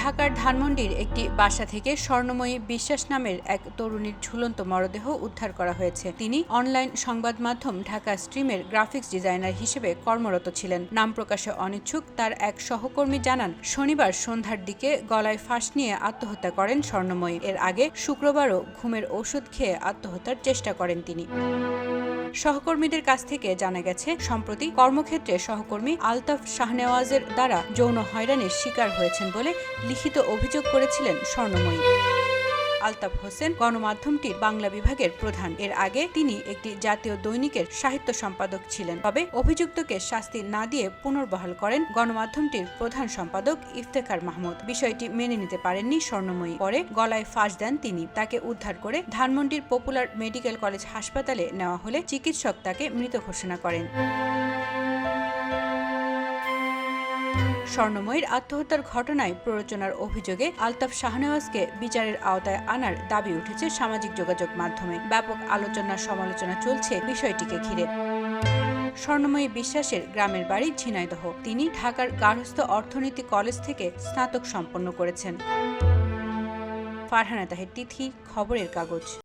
ঢাকার ধানমন্ডির একটি বাসা থেকে স্বর্ণময়ী বিশ্বাস নামের এক তরুণীর ঝুলন্ত মরদেহ উদ্ধার করা হয়েছে। তিনি অনলাইন সংবাদ মাধ্যম ঢাকা স্ট্রিমের গ্রাফিক্স ডিজাইনার হিসেবে কর্মরত ছিলেন। নাম প্রকাশে অনিচ্ছুক, তার এক সহকর্মী জানান, শনিবার সন্ধ্যার দিকে গলায় ফাঁস নিয়ে আত্মহত্যা করেন স্বর্ণময়ী। এর আগে শুক্রবারও ঘুমের ওষুধ খেয়ে আত্মহত্যার চেষ্টা করেন তিনি। সহকর্মীদের কাছ থেকে জানা গেছে, সম্প্রতি কর্মক্ষেত্রে সহকর্মী আলতাফ শাহনেওয়াজের দ্বারা যৌন হয়রানির শিকার হয়েছেন বলে লিখিত অভিযোগ করেছিলেন স্বর্ণময়ী। আলতাফ হোসেন গণমাধ্যমটির বাংলা বিভাগের প্রধান। এর আগে তিনি একটি জাতীয় দৈনিকের সাহিত্য সম্পাদক ছিলেন। তবে অভিযুক্তকে শাস্তি না দিয়ে পুনর্বহাল করেন গণমাধ্যমটির প্রধান সম্পাদক ইফতেখার মাহমুদ। বিষয়টি মেনে নিতে পারেননি স্বর্ণময়ী। পরে গলায় ফাঁস দেন তিনি। তাকে উদ্ধার করে ধানমন্ডির পপুলার মেডিকেল কলেজ হাসপাতালে নেওয়া হলে চিকিৎসক তাকে মৃত ঘোষণা করেন। স্বর্ণময়ীর আত্মহত্যার ঘটনায় প্ররোচনার অভিযোগে আলতাফ শাহনেওয়াজকে বিচারের আওতায় আনার দাবি উঠেছে সামাজিক যোগাযোগ মাধ্যমে। ব্যাপক আলোচনা সমালোচনা চলছে বিষয়টিকে ঘিরে। স্বর্ণময়ী বিশ্বাসের গ্রামের বাড়ি ঝিনাইদহ। তিনি ঢাকার গার্হস্থ অর্থনীতি কলেজ থেকে স্নাতক সম্পন্ন করেছেন। ফারহানা তাহের তিথি, খবরের কাগজ।